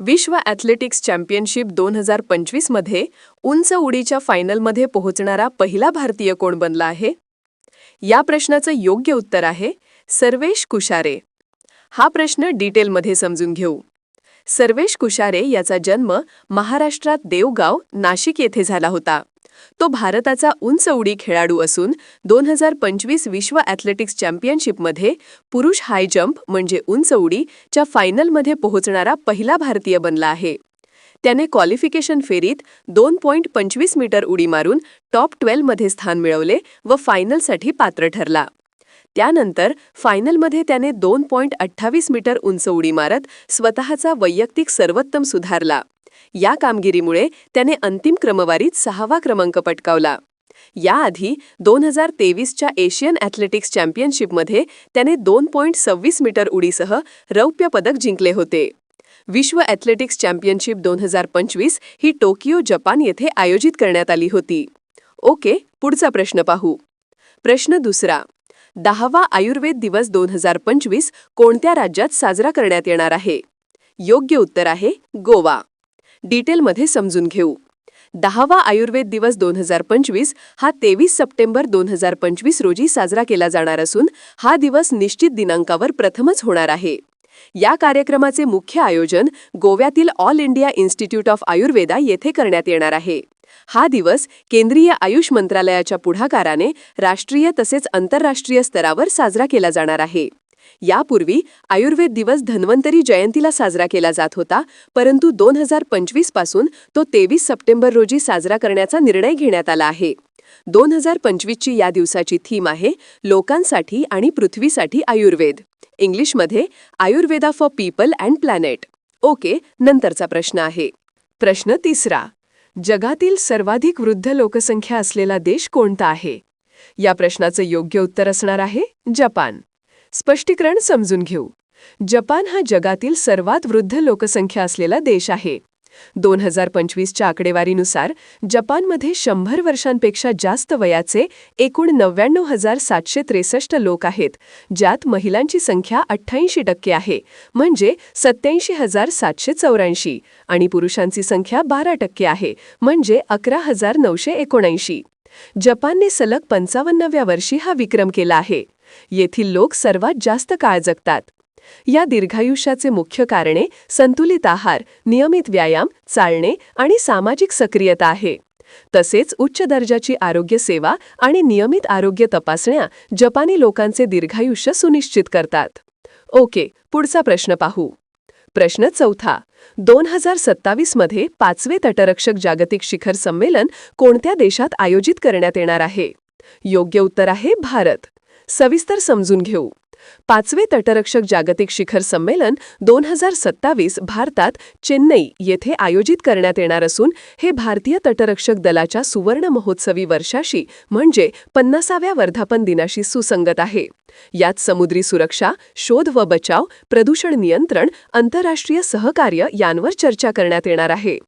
विश्व athletics championship दोन हजार पंचवीसमध्ये उंच उडीच्या फायनलमध्ये पोहोचणारा पहिला भारतीय कोण बनला आहे? या प्रश्नाचं योग्य उत्तर आहे सर्वेश कुशारे. हा प्रश्न डिटेलमध्ये समजून घेऊ. सर्वेश कुशारे याचा जन्म महाराष्ट्रात देवगाव नाशिक येथे झाला होता. तो भारताचा उंच उडी खेळाडू असून दोन हजार पंचवीस विश्व ॲथलेटिक्स चॅम्पियनशिपमध्ये पुरुष हाय जंप म्हणजे उंच उडीच्या फायनलमध्ये पोहोचणारा पहिला भारतीय बनला आहे. त्याने क्वालिफिकेशन फेरीत दोन पॉईंट पंचवीस मीटर उडी मारून टॉप ट्वेल्वमध्ये स्थान मिळवले व फायनलसाठी पात्र ठरला. त्यानंतर फायनलमध्ये त्याने दोन पॉईंट अठ्ठावीस मीटर उंच उडी मारत स्वतःचा वैयक्तिक सर्वोत्तम सुधारला. या कामगिरीमुळे त्याने अंतिम क्रमवारीत सहावा क्रमांक पटकावला. याआधी दोन हजार तेवीसच्या एशियन ॲथलेटिक्स चॅम्पियनशिपमध्ये त्याने दोन पॉईंट सव्वीस मीटर उडीसह रौप्य पदक जिंकले होते. विश्व ॲथलेटिक्स चॅम्पियनशिप दोन हजार पंचवीस ही टोकियो जपान येथे आयोजित करण्यात आली होती. ओके पुढचा प्रश्न पाहू. प्रश्न दुसरा. दहावा आयुर्वेद दिवस दोन हजार पंचवीस कोणत्या राज्यात साजरा करण्यात येणार आहे? योग्य उत्तर आहे गोवा. डिटेलमध्ये समजून घेऊ. दहावा आयुर्वेद दिवस दोन हजार पंचवीस हा तेवीस सप्टेंबर दोन हजार पंचवीस रोजी साजरा केला जाणार असून हा दिवस निश्चित दिनांकावर प्रथमच होणार आहे. या कार्यक्रमाचे मुख्य आयोजन गोव्यातील All India Institute of Ayurveda येथे करण्यात येणार आहे. हा दिवस केंद्रीय आयुष मंत्रालयाच्या पुढाकाराने राष्ट्रीय तसेच आंतरराष्ट्रीय स्तरावर साजरा केला जाणार आहे. यापूर्वी आयुर्वेद दिवस धन्वंतरी जयंतीला साजरा केला जात होता परंतु दोन हजार पंचवीसपासून तो तेवीस सप्टेंबर रोजी साजरा करण्याचा निर्णय घेण्यात आला आहे. दोन हजार पंचवीसची या दिवसाची थीम आहे लोकांसाठी आणि पृथ्वीसाठी आयुर्वेद. इंग्लिशमध्ये Ayurveda for people and planet. Okay नंतरचा प्रश्न आहे. प्रश्न तिसरा. जगातील सर्वाधिक वृद्ध लोकसंख्या असलेला देश कोणता आहे? या प्रश्नाचं योग्य उत्तर असणार आहे जपान. स्पष्टीकरण समजून घेऊ. जपान हा जगातील सर्वात वृद्ध लोकसंख्या असलेला देश आहे. दोन हजार पंचवीसच्या आकडेवारीनुसार जपानमध्ये शंभर वर्षांपेक्षा जास्त वयाचे एकूण नव्याण्णव हजार सातशे त्रेसष्ट लोक आहेत ज्यात महिलांची संख्या अठ्ठ्याऐंशी टक्के आहे म्हणजे सत्याऐंशी हजार सातशे चौऱ्याऐंशी आणि पुरुषांची संख्या बारा टक्के आहे म्हणजे अकरा हजार नऊशे एकोणऐंशी. जपानने सलग पंचावन्नव्या वर्षी हा विक्रम केला आहे. येथील लोक सर्वात जास्त काळ जगतात. या दीर्घायुष्याचे मुख्य कारणे संतुलित आहार नियमित व्यायाम चालणे आणि सामाजिक सक्रियता आहे. तसेच उच्च दर्जाची आरोग्य सेवा आणि नियमित आरोग्य तपासण्या जपानी लोकांचे दीर्घायुष्य सुनिश्चित करतात. ओके पुढचा प्रश्न पाहू. प्रश्न चौथा. दोन हजार सत्तावीसमध्ये पाचवे तटरक्षक जागतिक शिखर संमेलन कोणत्या देशात आयोजित करण्यात येणार आहे? योग्य उत्तर आहे भारत. सविस्तर समजून घेऊ. पाचवे तटरक्षक जागतिक शिखर संमेलन दोन हजार सत्तावीस भारतात चेन्नई येथे आयोजित करण्यात येणार असून हे भारतीय तटरक्षक दलाच्या सुवर्ण महोत्सवी वर्षाशी म्हणजे पन्नासाव्या वर्धापन दिनाशी सुसंगत आहे. यात समुद्री सुरक्षा शोध व बचाव प्रदूषण नियंत्रण आंतरराष्ट्रीय सहकार्य यांवर चर्चा करण्यात येणार आहे.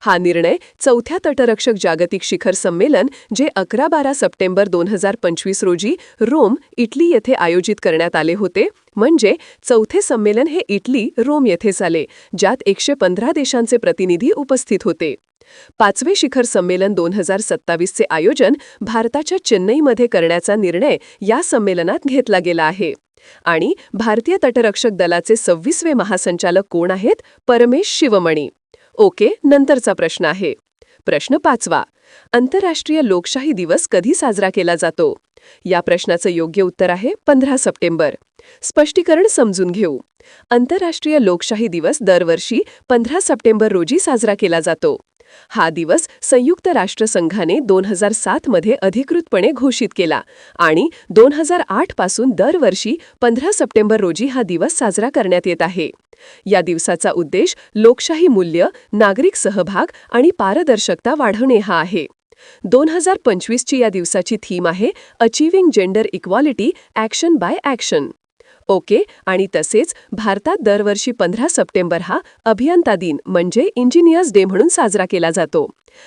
हा निर्णय चौथ्या तटरक्षक जागतिक शिखर संमेलन जे अकरा बारा सप्टेंबर दोन हजार पंचवीस रोजी रोम इटली येथे आयोजित करण्यात आले होते म्हणजे चौथे संमेलन हे इटली रोम येथे झाले ज्यात एकशे पंधरा देशांचे प्रतिनिधी उपस्थित होते. पाचवे शिखर संमेलन दोन हजार सत्तावीसचे आयोजन भारताच्या चेन्नईमध्ये करण्याचा निर्णय या संमेलनात घेतला गेला आहे. आणि भारतीय तटरक्षक दलाचे सव्वीसवे महासंचालक कोण आहेत? परमेश शिवमणी. ओके नंतरचा प्रश्न आहे. प्रश्न पाचवा. आंतरराष्ट्रीय लोकशाही दिवस कधी साजरा केला जातो? या प्रश्नाचं योग्य उत्तर आहे पंधरा सप्टेंबर. स्पष्टीकरण समजून घेऊ. आंतरराष्ट्रीय लोकशाही दिवस दरवर्षी पंधरा सप्टेंबर रोजी साजरा केला जातो. हा दिवस संयुक्त राष्ट्रसंघाने दोन हजार सातमध्ये अधिकृतपणे घोषित केला आणि दोन हजार आठपासून दरवर्षी पंधरा सप्टेंबर रोजी हा दिवस साजरा करण्यात येत आहे. या दिवसाचा उद्देश लोकशाही मूल्य नागरिक सहभाग आणि पारदर्शकता वाढवणे हा आहे. दोन हजार पंचवीसची या दिवसाची थीम आहे achieving gender equality action by action okay आणि तसेच भारतात दरवर्षी पंधरा सप्टेंबर हा अभियंता दिन म्हणजे इंजिनियर्स डे म्हणून साजरा केला जातो.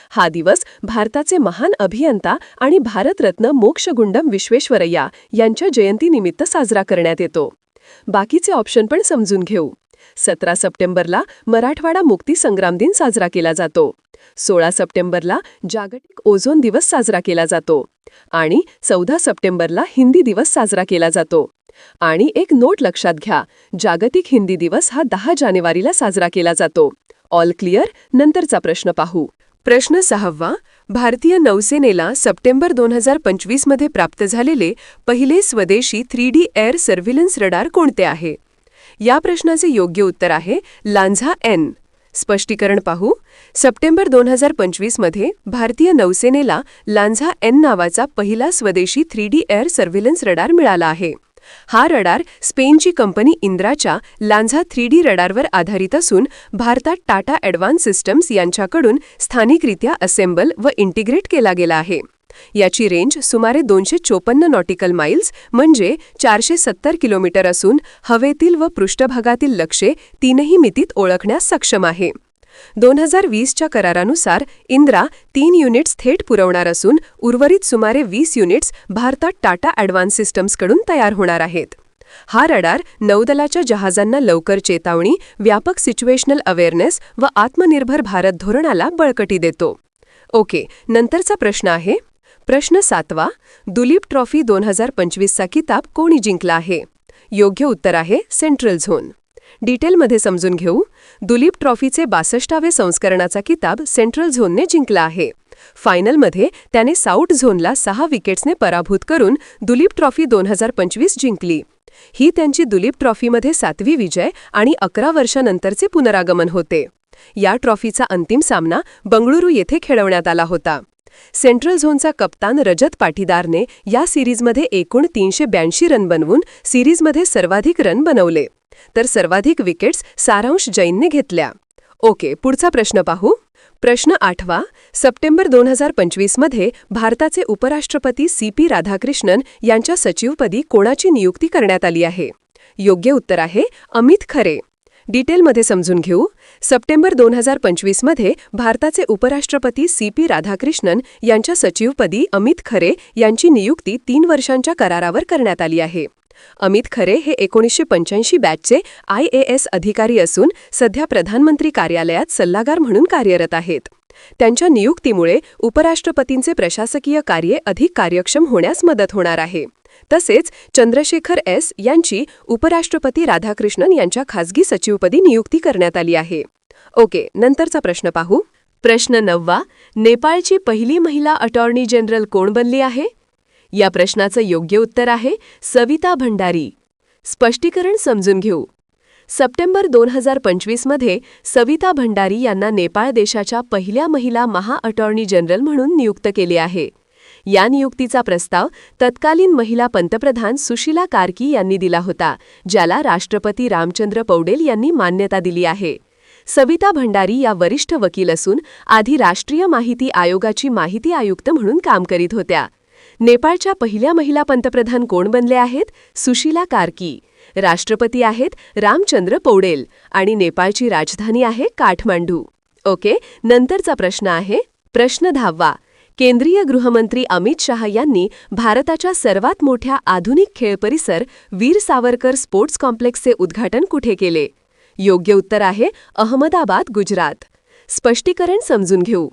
हा दिवस भारताचे महान अभियंता आणि भारतरत्न मोक्षगुंडम विश्वेश्वरय्या यांच्या जयंतीनिमित्त साजरा करण्यात येतो. बाकीचे ऑप्शन पण समजून घेऊ. सतरा सप्टेंबरला मराठवाडा मुक्ती संग्राम दिन साजरा केला जातो. सोळा सप्टेंबरला जागतिक ओझोन दिवस साजरा केला जातो. आणि चौदा सप्टेंबरला हिंदी दिवस साजरा केला जातो. आणि एक नोट लक्षात घ्या. जागतिक हिंदी दिवस हा दहा जानेवारीला साजरा केला जातो. All clear? नंतरचा प्रश्न पाहू. प्रश्न सहावा. भारतीय नौसेनेला सप्टेंबर दोन हजार पंचवीसमध्ये प्राप्त झालेले पहिले स्वदेशी three D air surveillance radar कोणते आहे? या प्रश्नाचे योग्य उत्तर आहे लांझा एन. स्पष्टीकरण पाहू. सप्टेंबर दोन हजार पंचवीसमध्ये भारतीय नौसेनेला लांझा एन नावाचा पहिला स्वदेशी three D air surveillance radar मिळाला आहे. हा रडार स्पेनची कंपनी इंद्राच्या लांझा थ्री डी रडारवर आधारित असून भारतात टाटा ॲडव्हान्स सिस्टम्स यांच्याकडून स्थानिकरित्या असेंबल व इंटिग्रेट केला गेला आहे. याची रेंज सुमारे दोनशे चोपन्न नॉटिकल माइल्स म्हणजे चारशे सत्तर किलोमीटर असून हवेतील व पृष्ठभागातील लक्षे तीनही मितीत ओळखण्यास सक्षम आहे. दोन हजार वीसच्या करारानुसार इंद्रा तीन युनिट्स थेट पुरवणार असून उर्वरित सुमारे वीस युनिट्स भारतात टाटा ॲडव्हान्स सिस्टम्सकडून तयार होणार आहेत. हा रडार नौदलाच्या जहाजांना लवकर चेतावणी व्यापक सिच्युएशनल अवेअरनेस व आत्मनिर्भर भारत धोरणाला बळकटी देतो. ओके नंतरचा प्रश्न आहे. प्रश्न सातवा दुलीप ट्रॉफी दोन हजार पंचवीसचा किताब कोणी जिंकला आहे? योग्य उत्तर आहे सेंट्रल झोन. डिटेलमध्ये समजून घेऊ. दुलीप ट्रॉफीचे बासष्टावे संस्करणाचा किताब सेंट्रल झोनने जिंकला आहे. फायनलमध्ये त्याने साऊथ झोनला सहा विकेट्सने पराभूत करून दुलीप ट्रॉफी दोन हजार पंचवीस जिंकली. ही त्यांची दुलीप ट्रॉफीमध्ये सातवी विजय आणि अकरा वर्षानंतरचे पुनरागमन होते. या ट्रॉफीचा अंतिम सामना बंगळुरू येथे खेळवण्यात आला होता. सेंट्रल झोनचा कप्तान रजत पाटीदारने या सिरीजमध्ये एकूण तीनशे ब्याऐंशी रन बनवून सिरीजमध्ये सर्वाधिक रन बनवले. तर सर्वाधिक विकेट्स सारांश जैनने घेतल्या. ओके पुढचा प्रश्न पाहू. प्रश्न आठवा. सप्टेंबर दोन हजार पंचवीसमध्ये भारताचे उपराष्ट्रपती सी पी राधाकृष्णन यांच्या सचिवपदी कोणाची नियुक्ती करण्यात आली आहे? योग्य उत्तर आहे अमित खरे. डिटेलमध्ये समजून घेऊ. सप्टेंबर दोन हजार पंचवीसमध्ये भारताचे उपराष्ट्रपती सी पी राधाकृष्णन यांच्या सचिवपदी अमित खरे यांची नियुक्ती तीन वर्षांच्या करारावर करण्यात आली आहे. अमित खरे हे एकोणीसशे पंच्याऐंशी बॅचचे आय ए एस अधिकारी असून सध्या प्रधानमंत्री कार्यालयात सल्लागार म्हणून कार्यरत आहेत. त्यांच्या नियुक्तीमुळे उपराष्ट्रपतींचे प्रशासकीय कार्य अधिक कार्यक्षम होण्यास मदत होणार आहे. तसेच चंद्रशेखर एस यांची उपराष्ट्रपती राधाकृष्णन यांच्या खासगी सचिवपदी नियुक्ती करण्यात आली आहे. ओके नंतरचा प्रश्न पाहू. प्रश्न नववा नेपाळची पहिली महिला अटॉर्नी जनरल कोण बनली आहे? या प्रश्नाचं योग्य उत्तर आहे सविता भंडारी. स्पष्टीकरण समजून घेऊ. सप्टेंबर दोन हजार पंचवीसमध्ये सविता भंडारी यांना नेपाळ देशाच्या पहिल्या महिला महाअटॉर्नी जनरल म्हणून नियुक्त केले आहे. या नियुक्तीचा प्रस्ताव तत्कालीन महिला पंतप्रधान सुशीला कार्की यांनी दिला होता ज्याला राष्ट्रपती रामचंद्र पौडेल यांनी मान्यता दिली आहे. सविता भंडारी या वरिष्ठ वकील असून आधी राष्ट्रीय माहिती आयोगाची माहिती आयुक्त म्हणून काम करीत होत्या. नेपाळच्या पहिल्या महिला पंतप्रधान कोण बनले आहेत? सुशीला कार्की. राष्ट्रपती आहेत रामचंद्र पौडेल आणि नेपाळची राजधानी आहे काठमांडू. ओके नंतरचा प्रश्न आहे. प्रश्न दहावा. केंद्रीय गृहमंत्री अमित शहा यांनी भारताच्या सर्वात मोठ्या आधुनिक खेळ परिसर वीर सावरकर स्पोर्ट्स कॉम्प्लेक्सचे उद्घाटन कुठे केले? योग्य उत्तर आहे अहमदाबाद गुजरात. स्पष्टीकरण समजून घेऊ.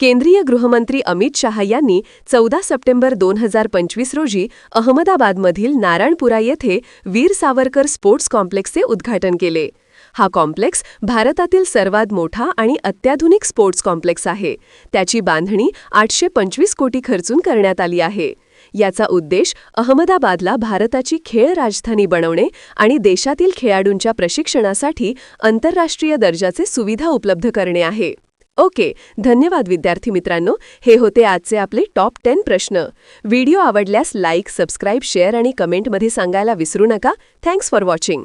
केंद्रीय गृहमंत्री अमित शहा यांनी चौदा सप्टेंबर दोन हजार पंचवीस रोजी अहमदाबादमधील नारायणपुरा येथे वीर सावरकर स्पोर्ट्स कॉम्प्लेक्सचे उद्घाटन केले. हा कॉम्प्लेक्स भारतातील सर्वात मोठा आणि अत्याधुनिक स्पोर्ट्स कॉम्प्लेक्स आहे. त्याची बांधणी आठशे पंचवीस कोटी खर्चून करण्यात आली आहे. याचा उद्देश अहमदाबादला भारताची खेळ राजधानी बनवणे आणि देशातील खेळाडूंच्या प्रशिक्षणासाठी आंतरराष्ट्रीय दर्जाचे सुविधा उपलब्ध करणे आहे. ओके धन्यवाद विद्यार्थी मित्रांनो. हे होते आजचे आपले टॉप टेन प्रश्न. व्हिडिओ आवडल्यास लाईक सबस्क्राईब शेअर आणि कमेंटमध्ये सांगायला विसरू नका. Thanks for watching